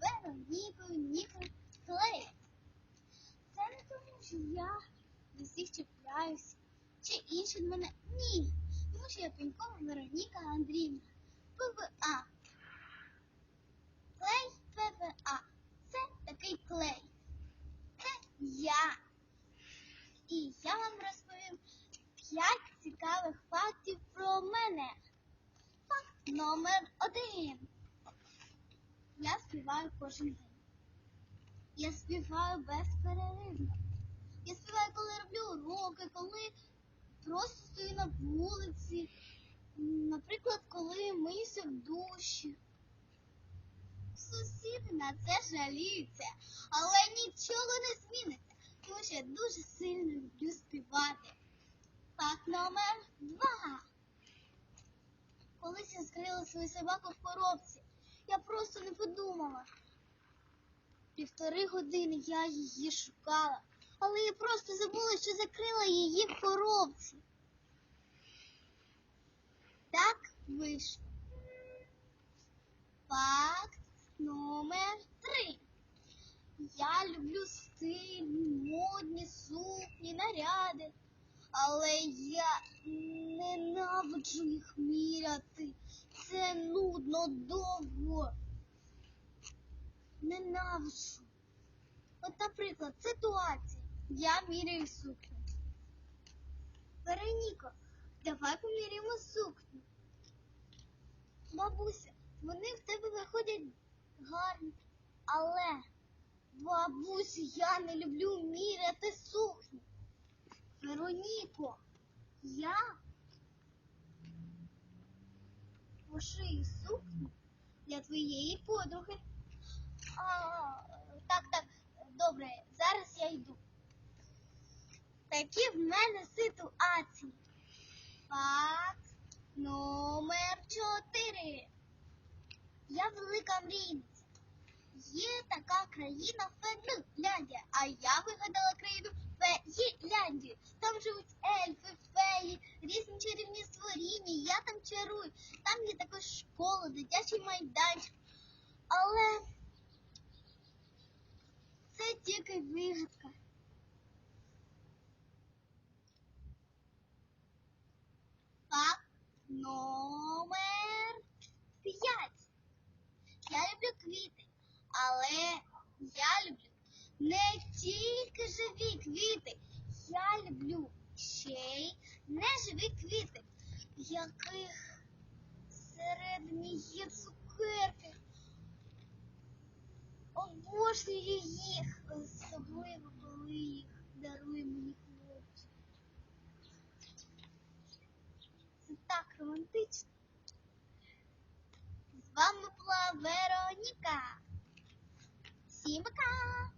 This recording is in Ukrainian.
Веронікою Нікою Клей. Це не тому, що я до всіх чіпляюся. Чи інші до мене. Ні. Тому що я Пенькова Вероніка Андріївна. ПВА. Клей ПВА. Це такий клей. Це я. І я вам розповім п'ять цікавих фактів про мене. Факт номер один. Я співаю кожен день. Я співаю безперервно. Я співаю, коли роблю уроки, коли просто стою на вулиці. Наприклад, коли миюся в душі. Сусіди на це жаліються, але нічого не зміниться, тому що я дуже сильно люблю співати. Факт номер два. Колись я скрила свою собаку в коробці. Подумала. Півтори години я її шукала, але я просто забула, що закрила її в коробці. Так вийшло. Факт номер три. Я люблю стильні, модні сукні, наряди, але я ненавиджу їх міряти. Це нудно довго. Ненавиджу. От, наприклад, ситуація. Я міряю сукню. Вероніко, давай поміряємо сукню. Бабуся, вони в тебе виходять гарні, але, бабусю, я не люблю міряти сукню. Вероніко, я пошию сукню для твоєї подруги. Так, так, добре, зараз я йду. Такі в мене ситуації. Факт номер чотири. Я велика мрійниця. Є така країна Фенляндія, а я вигадала країну Феїляндію. Там живуть ельфи, феї, різні чарівні створіння, я там чарую. Там є також школа, дитячий майданчик. Але це тільки вигадка. Факт номер п'ять. Я люблю квіти, але я люблю не тільки живі квіти. Я люблю ще й неживі квіти, яких всередині є цукерки. Обожнюю їх, особливо коли їх дарує мені хлопчик. Це так романтично. З вами була Вероніка. Всім пока!